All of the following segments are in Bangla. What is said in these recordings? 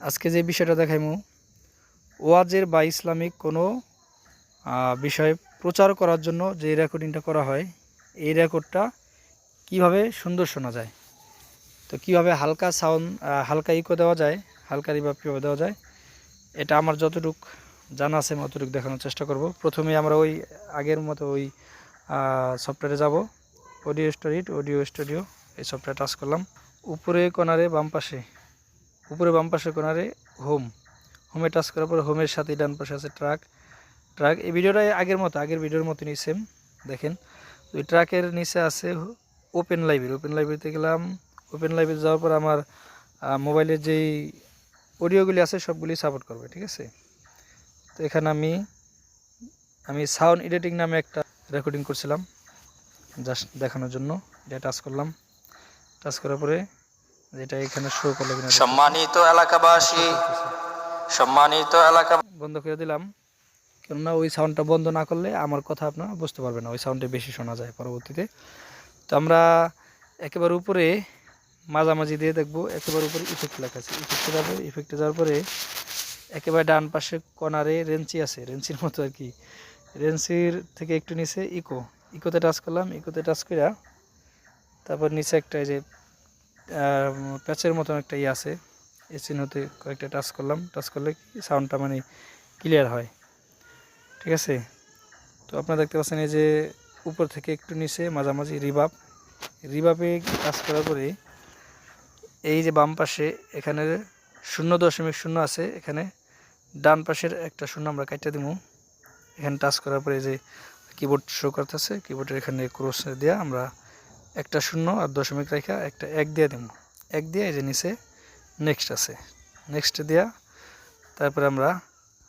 আজকে যে বিষয়টা দেখাইমু, ওয়াজের বা ইসলামিক কোনো বিষয় প্রচার করার জন্য যে রেকর্ডিংটা করা হয়, এই রেকর্ডটা কীভাবে সুন্দর শোনা যায়? তো কীভাবে হালকা সাউন্ড হালকা ইকো দেওয়া যায়, হালকা রিভাব কীভাবে দেওয়া যায়, এটা আমার যতটুক জানা আছে অতটুকু দেখানোর চেষ্টা করব। প্রথমে আমরা ওই আগের মতো ওই সফটওয়্যারে যাব অডিও স্টোরিট অডিও স্টুডিও এই সফটওয়্যার টাচ করলাম। উপরে কোনারে বাম পাশে উপরে বাম পাশে কোনারে হোম হোমে টাচ করার পর হোমের সাথে ডান পাশে আছে ট্রাক ট্রাক এই ভিডিওটা আগের মতো, আগের ভিডিওর মতনই সেম দেখেন ওই ট্রাকের নিচে আছে ওপেন লাইব্রেরি ওপেন লাইব্রেরিতে গেলাম। ওপেন লাইব্রেরি যাওয়ার পর আমার মোবাইলের যেই অডিওগুলি আছে, সবগুলি সাপোর্ট করবে, ঠিক আছে? তো এখানে আমি আমি সাউন্ড এডিটিং নামে একটা রেকর্ডিং করছিলাম জাস্ট দেখানোর জন্য। এটা টাচ করলাম। টাচ করার পরে যেটা এখানে শো করল কিনা। সম্মানিত এলাকাবাসী সম্মানিত এলাকা বন্ধ করে দিলাম। কেননা ওই সাউন্ডটা বন্ধ না করলে আমার কথা আপনারা বুঝতে পারবেন না ওই সাউন্ডে বেশি শোনা যায় পরবর্তীতে। তো আমরা একেবারে উপরে মাঝামাঝি দিয়ে দেখব একেবারে উপরে ইফেক্ট লেখা আছে। ইফেক্টে যাব ইফেক্টে যাওয়ার পরে একেবারে ডান পাশে কর্নারে রেঞ্চি আছে। রেঞ্চির মতো আর কি। রেঞ্চির থেকে একটু নিচে ইকো ইকোতে টাচ করলাম। ইকোতে টাচ করা তারপর নিচে একটা এই যে প্যাচের মতন একটা ইয়ে আছে। এই চিহ্নতে কয়েকটা টাচ করলাম। টাচ করলে সাউন্ডটা মানে ক্লিয়ার হয়। ঠিক আছে? তো আপনারা দেখতে পাচ্ছেন এই যে উপর থেকে একটু নিচে মাঝামাঝি রিবাব রিবাবে কাজ করার পরে এই যে বাম পাশে এখানে শূন্য দশমিক শূন্য আছে। এখানে ডান পাশের একটা শূন্য আমরা কাটতে দিব এখানে টাচ করার পরে যে কিবোর্ড শো করতেছে। কিবোর্ডের এখানে ক্রস দেওয়া আমরা একটা শূন্য আর দশমিক রেখা একটা এক দিয়ে দিব এক দিয়ে এই যে নিচে নেক্সট আছে। নেক্সট দেওয়া তারপরে আমরা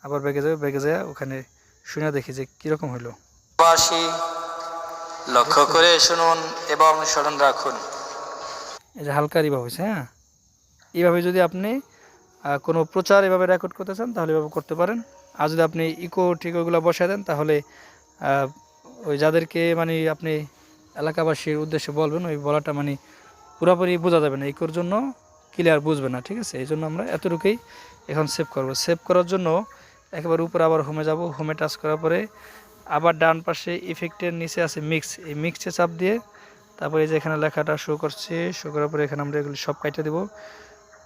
আবার ব্যাগে যাবে ব্যাগে যায় ওখানে শুনে দেখি যে কীরকম হলো বাসী লক্ষ্য করে শুনুন এবং স্মরণ রাখুন। এই যে হালকা রিভাব হয়েছে হ্যাঁ? এইভাবে যদি আপনি কোনো প্রচার এভাবে রেকর্ড করতে চান তাহলে এভাবে করতে পারেন। আর যদি আপনি ইকো টিকোগুলো বসায় দেন তাহলে ওই যাদেরকে মানে আপনি এলাকাবাসীর উদ্দেশ্যে বলবেন, ওই বলাটা মানে পুরোপুরি বোঝা যাবে না। ইকোর জন্য ক্লিয়ার বুঝবে না, ঠিক আছে? এই জন্য আমরা এতটুকুই এখন সেভ করব। সেভ করার জন্য একেবারে উপরে আবার হোমে যাব। হোমে টাচ করার পরে আবার ডান পাশে ইফেক্টের নিচে আছে মিক্স এই মিক্সে চাপ দিয়ে তারপরে যে এখানে লেখাটা শো করছে শো করার পরে এখানে আমরা এগুলি সব কাইটে দেবো।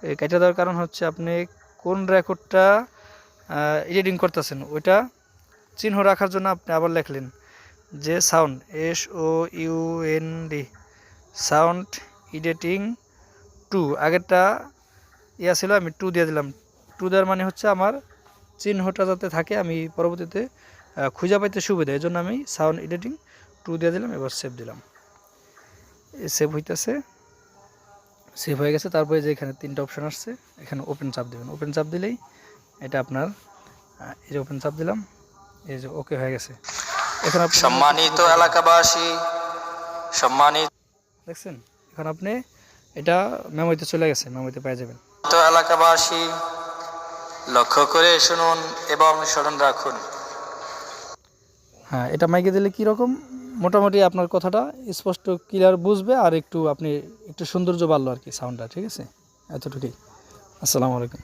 এই কাইটে দেওয়ার কারণ হচ্ছে আপনি কোন রেকর্ডটা এডিটিং করতেছেন, ওইটা চিহ্ন রাখার জন্য আপনি আবার লেখলেন। যে sound, S O U N D, sound editing two. আগেরটা ইয়া ছিল, আমি টু দিয়ে দিলাম। টু দেওয়ার মানে হচ্ছে আমার চিহ্নটা যাতে থাকে, আমি পরবর্তীতে খুঁজে পাইতে সুবিধা। এই জন্য আমি সাউন্ড এডিটিং টু দিয়ে দিলাম, এবার সেভ দিলাম। সেভ হইতেছে। সেভ হয়ে গেছে। তারপরে যে এখানে তিনটা অপশান আসছে, এখানে ওপেন চাপ দেবেন। ওপেন চাপ দিলেই এটা আপনার এই যে ওপেন চাপ দিলাম, এই যে ওকে হয়ে গেছে। এখন সম্মানিত এলাকাবাসী সম্মানিত দেখছেন এখন আপনি এটা মেমোরিতে চলে গেছে মেমোরিতে পেয়ে যাবেন। তো এলাকাবাসী লক্ষ্য করে শুনুন এবং স্মরণ রাখুন। হ্যাঁ এটা মাইকে দিলে কীরকম মোটামুটি আপনার কথাটা স্পষ্ট ক্লিয়ার বুঝবে আর একটু আপনি একটু সৌন্দর্য বাড়লো আর কি সাউন্ডটা ঠিক আছে? এতটুকুই। আসসালামু আলাইকুম।